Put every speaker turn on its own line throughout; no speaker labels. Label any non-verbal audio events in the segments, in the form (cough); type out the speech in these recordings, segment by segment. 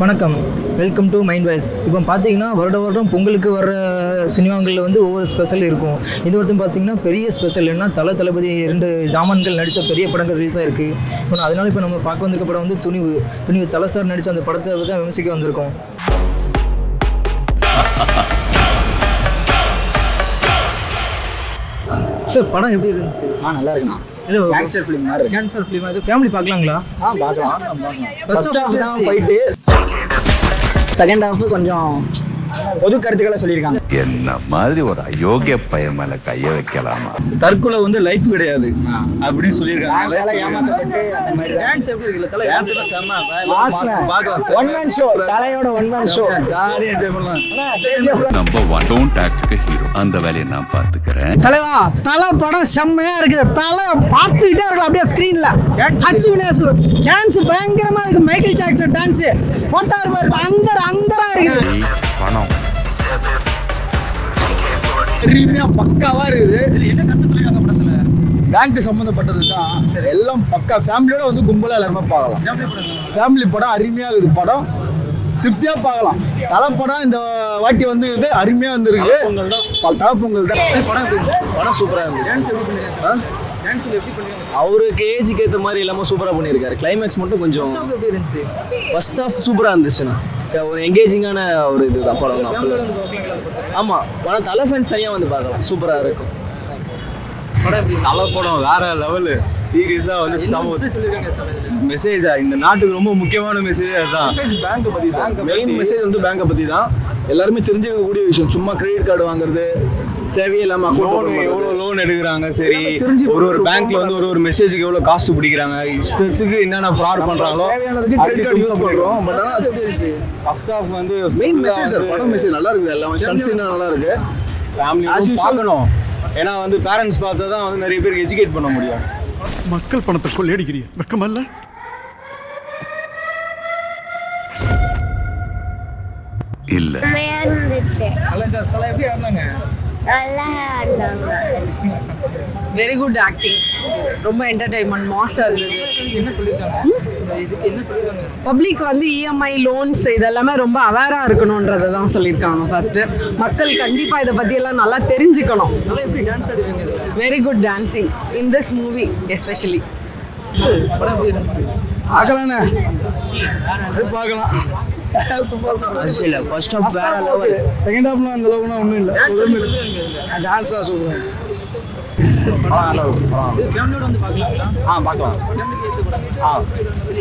வணக்கம். Welcome to mind voice இப்போ பார்த்தீங்கன்னா வருட வருடம் பொங்கலுக்கு வர்ற சினிமாங்களில் வந்து ஒவ்வொரு ஸ்பெஷல் இருக்கும். இது ஒருத்தன் பார்த்தீங்கன்னா பெரிய ஸ்பெஷல் என்ன தல தளபதி இரண்டு ஜாமான்கள் நடித்த பெரிய படங்கள் ரிலீஸ் ஆயிருக்கு. இப்போ அதனால இப்போ நம்ம பார்க்க வந்திருக்க படம் வந்து துணிவு. துணிவு தலை சார் நடித்த அந்த படத்தை தான் விமர்சிக்க வந்திருக்கோம். சார் படம் எப்படி இருந்துச்சு?
ஆ நல்லா இருக்குண்ணா.
இது
கேங்ஸ்டர் ஃபிலிம் மாதிரி
கேன்சர் ஃபிலிம் இது ஃபேமிலி பார்க்கலாங்களா?
ஆ பார்க்கலாம். ஃபர்ஸ்ட் ஹாஃப் தான் ஃபைட்டு செகண்ட் ஹாஃப் கொஞ்சம் பொது கருத்துக்களை சொல்லியிருக்காங்க.
என்ன மாதிரி ஒரு அயோக்கிய பையன் மேல கைய வைக்கலாமா?
தற்கொலை வந்து லைஃப் கிடையாது. அப்படின்னு சொல்லியிருக்காங்க.
அந்த தலையோட one man show
act hero அந்த வேலையை நான் பாத்துக்கிறேன்
தலைவா தலை படம் செம்மையா இருக்குது தலை பார்த்துக்கிட்டே இருக்கலாம். அப்படியே ஸ்க்ரீன்ல டான்ஸ் பயங்கரமா இருக்கு. மைக்கேல் ஜாக்சன் டான்ஸ் போட்டார் பாரு அந்தர அந்தரா இருக்குது
பணம்.
அருமையா பக்காவா இருக்குது. பேங்க் சம்மந்தப்பட்டது தான். எல்லாம் பக்கா. ஃபேமிலியோட வந்து கும்பலா எல்லாருமே பார்க்கலாம். ஃபேமிலி படம் அருமையா இருக்குது. படம் திருப்தியா பார்க்கலாம். தலை படம் இந்த வாட்டி வந்து இது அருமையா வந்துருக்கு. தலை பொங்கல் தான்.
படம் சூப்பரா இருந்துச்சு. அவருக்கு ஏஜுக்கு ஏற்ற மாதிரி எல்லாமே சூப்பரா பண்ணியிருக்காரு. கிளைமேக்ஸ் மட்டும் கொஞ்சம்
எப்படி இருந்துச்சு?
ஃபர்ஸ்ட் ஹாஃப் சூப்பரா இருந்துச்சுண்ணா ஒரு எங்கேஜிங்கான ஒரு இதுதான் படம் தான் ஆமா படம் தலை ஃபேன்ஸ் தனியா வந்து பார்க்கலாம். சூப்பரா இருக்கும். தலை படம் வேற லெவலு சீரியஸா வந்து மெசேஜா இந்த நாட்டுக்கு ரொம்ப முக்கியமான மெசேஜ் அதுதான்.
மெசேஜ் பேங்க்கை சார் மெயின் மெசேஜ் வந்து பேங்க்கை பத்தி தான். எல்லாருமே தெரிஞ்சுக்கக்கூடிய விஷயம். சும்மா கிரெடிட் கார்டு வாங்குறது தேவையில்லாம
லோன் எவ்வளோ லோன் எடுக்கிறாங்க? சரி ஒரு ஒரு பேங்க்ல வந்து ஒரு ஒரு மெசேஜுக்கு எவ்வளோ காஸ்ட் பிடிக்கிறாங்க? இஷ்டத்துக்கு என்னென்ன ஃப்ராட் பண்றாங்களோ
தேவையானதுக்கு கிரெடிட் கார்டு யூஸ் பண்றோம். பட் ஆனால் அது
ஃபர்ஸ்ட் ஆஃப் வந்து
மெயின் மெசேஜ் படம் மெசேஜ் நல்லா இருக்குது எல்லாமே. சன்சீன் நல்லா இருக்கு.
ஃபேமிலி பார்க்கணும். ஏன்னா வந்து பேரண்ட்ஸ் பார்த்தா தான் வந்து நிறைய பேருக்கு எஜுகேட் பண்ண முடியும்.
மக்கள் பணத்தை கொள்ளையடிக்கிறீ வெக்கமல்ல
இல்ல?
இருந்துச்சு
நல்லா எப்படி ஆடினாங்க
நல்லா
வெரி குட் ஆக்டிங் ரொம்ப என்டர்டைன்மெண்ட் மாஸாக இருந்தது பப்ளிக் வந்து E இஎம்ஐ லோன்ஸ் இதெல்லாமே ரொம்ப அவேராக இருக்கணுன்றதை தான் சொல்லியிருக்காங்க ஃபர்ஸ்ட் மக்கள் கண்டிப்பாக இதை பற்றியெல்லாம் நல்லா தெரிஞ்சுக்கணும்? Very good dancing in this movie especially
பார்க்கலாண்ணே. பார்க்கலாம்.
இல்லை ஃபர்ஸ்ட் ஆஃப் வேற லெவல்
செகண்ட் ஹாஃப்லாம் அந்த அளவுக்குலாம் ஒன்றும் இல்லை.
வந்து பார்க்கலாங்களா?
ஆ பார்க்கலாம். ஆ.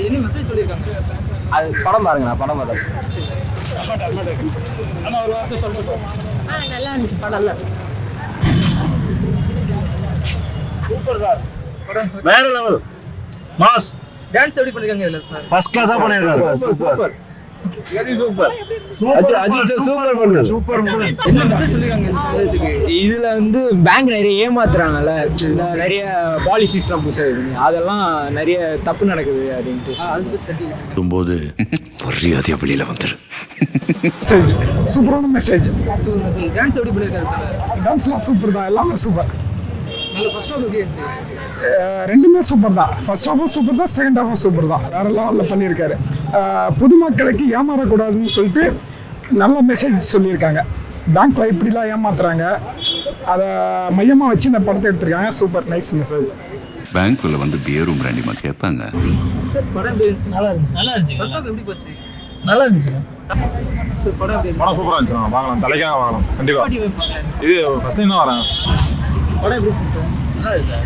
என்ன மெசேஜ் சொல்லியிருக்காங்க
அது படம் பாருங்கண்ணா படம் பாருங்க.
நல்லா இருந்துச்சு. படம்
வேற லெவல் மாஸ்.
டான்ஸ் எப்படி பண்ணிருக்காங்க
ஃபர்ஸ்ட் கிளாஸா பண்ணிருக்காரு. சூப்பர்.
இதுல வந்து பேங்க் நிறைய ஏமாத்துறாங்கல்ல. இந்த நிறைய பாலிசிஸ்லாம் புதுசாக அதெல்லாம் நிறைய தப்பு நடக்குது அப்படின்ட்டு
தட்டி
போது மரியாதையா வெளியில வந்துரு.
சூப்பரான மெசேஜ்
டான்ஸ் எப்படி பண்ணிருக்காரு
டான்ஸ்லாம் சூப்பர் தான். எல்லாமே சூப்பர்
நல்ல ஃபர்ஸ்ட் ஆஃப் எப்படி இருந்துச்சு
ரெண்டுமே சூப்பர் தான். ஃபர்ஸ்ட் ஹாஃபும் சூப்பர் தான் செகண்ட் ஹாஃபும் சூப்பர் தான். வேற லெவலில் பண்ணியிருக்காரு. பொதுமக்களுக்கு ஏமாறக்கூடாதுன்னு சொல்லிட்டு நல்ல மெசேஜ் சொல்லியிருக்காங்க. பேங்க்ல இப்படிலாம் ஏமாத்துறாங்க. அதை மையமாக வச்சு இந்த படத்தை எடுத்திருக்காங்க. சூப்பர் நைஸ் மெசேஜ்
பேங்க்குள்ள வந்து பியரும் ரெண்டிமா கேட்பாங்க.
நல்லா இருந்துச்சு? நல்லா இருந்துச்சு. ஃபர்ஸ்ட் ஆஃப் எப்படி போச்சு?
நல்லா இருந்துச்சு.
சார் படம்
சூப்பராக இருந்துச்சு? பார்க்கலாம் தலைக்காக வாங்கலாம். கண்டிப்பாக. இது ஃபர்ஸ்ட் டைம் தான் வரேன்.
படம் எப்படி இருந்துச்சு சார் நல்லா இருக்கு?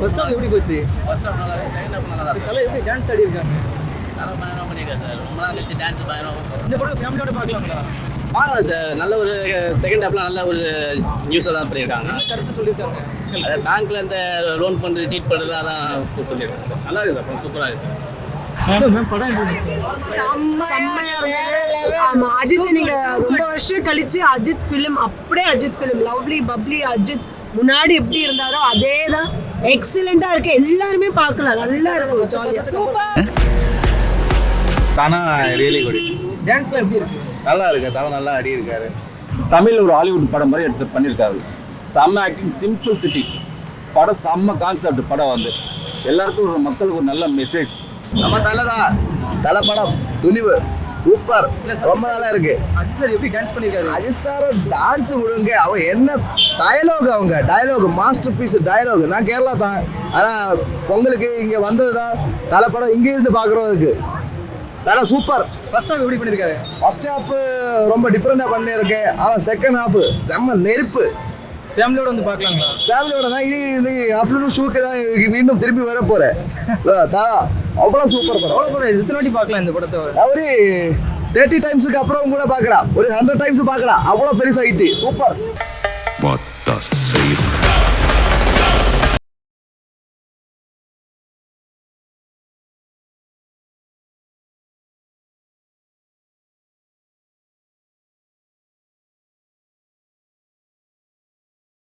ஃபர்ஸ்ட் ஆஃப் எப்படி போச்சு? ஃபர்ஸ்ட் ஆஃப் நல்லா செகண்ட் ஆஃப் நல்லா தலை எப்படி டான்ஸ் ஆடி இருக்காங்க? இந்த படம் ஃபேமிலியோட பார்க்கலாங்களா
நல்ல ஒரு செகண்ட் ஹாப்ல நல்ல ஒரு நியூஸை தான் பண்ணியிருக்காங்க.
கருத்து சொல்லியிருக்காங்க?
அது பேங்க்ல இந்த லோன் பண்ணுறது சீட் பண்ணுறது அதான் சொல்லியிருக்காங்க சார். நல்லா இருக்குது சார். சூப்பராக இருக்குது சார்.
ஆமா அஜித் நீங்க ரொம்ப வருஷம் கழிச்சு அஜித் ஃபிலிம் அப்படியே Ajith film lovely bubbly Ajith முன்னாடி எப்படி இருந்தாரோ அதே தான் எக்ஸலண்டா இருக்கு. எல்லாருமே பார்க்கலாம். நல்லா இருக்கும். ஜாலியா சூப்பர்
தானா ரியலி குட்
டான்ஸ்லாம் எப்படி இருக்கு?
நல்லா இருக்கு. தலை நல்லா அடி இருக்காரு.
தமிழ் ஒரு ஹாலிவுட் படம் மாதிரி எடுத்து பண்ணியிருக்காரு. செம்ம ஆக்டிங் சிம்பிள் சிட்டி படம் செம்ம கான்செப்ட் படம் வந்து. எல்லாருக்கும் ஒரு மக்களுக்கு ஒரு நல்ல மெசேஜ்
நம்ம தலைதா தலை படம் துணிவு. சூப்பர். ரொம்ப நல்லா இருக்கு.
அஜித் சார் எப்படி டான்ஸ் பண்ணியிருக்காரு
அஜித் சார் டான்ஸ் விடுங்க அவன் என்ன டயலாக் அவங்க? டயலாக் மாஸ்டர் பீஸ் டயலாக் நான் கேரளா தான். ஆனால் பொங்கலுக்கு இங்கே வந்தது தான் தலைப்படம் இங்கே இருந்து பார்க்குறதுக்கு தலை சூப்பர்.
ஃபர்ஸ்ட் ஹாஃப் எப்படி பண்ணியிருக்காரு
ஃபர்ஸ்ட் ஹாஃப் ரொம்ப டிஃப்ரெண்டாக பண்ணியிருக்கேன் ஆனால் செகண்ட் ஹாஃப் செம்ம நெருப்பு.
ஃபேமிலியோட வந்து பார்க்கலாங்களா
ஃபேமிலியோட தான் இனி ஆஃப்டர்நூன் ஷூக்கு தான் மீண்டும் திருப்பி வர போகிறேன் (laughs) அவ்வளோ சூப்பர் படம்.
எவ்வளோ படம். எத்தனை வாட்டி பார்க்கலாம் இந்த படத்தை?
ஒரு தேர்ட்டி டைம்ஸுக்கு அப்புறம் கூட பார்க்கலாம். ஒரு ஹண்ட்ரட் டைம்ஸ் பார்க்கலாம். அவ்வளோ பெருசாகிட்டு சூப்பர்